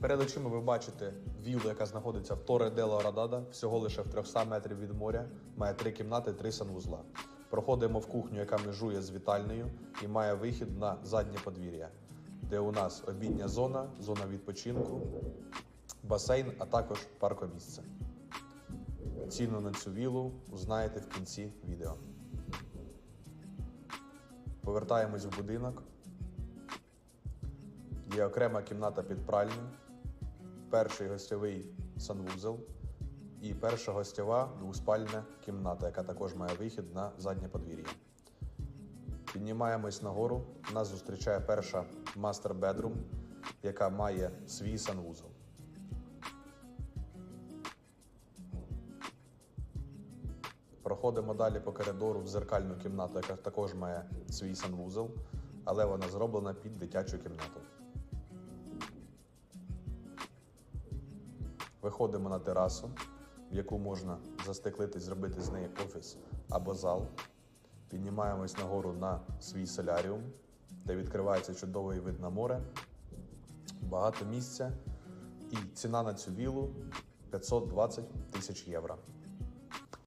Перед очима ви бачите віллу, яка знаходиться в Торе Дело Радада, всього лише в 300 метрів від моря, має три кімнати, три санвузла. Проходимо в кухню, яка межує з вітальнею і має вихід на заднє подвір'я, де у нас обідня зона, зона відпочинку, басейн, а також паркомісце. Ціну на цю віллу узнаєте в кінці відео. Повертаємось в будинок. Є окрема кімната під пральню, перший гостьовий санвузел і перша гостьова двоспальна кімната, яка також має вихід на заднє подвір'я. Піднімаємось нагору. Нас зустрічає перша мастер бедрум, яка має свій санвузел. Проходимо далі по коридору в зеркальну кімнату, яка також має свій санвузел, але вона зроблена під дитячу кімнату. Виходимо на терасу, в яку можна застеклити, зробити з неї офіс або зал. Піднімаємось нагору на свій соляріум, де відкривається чудовий вид на море, багато місця. І ціна на цю вілу 520 тисяч євро.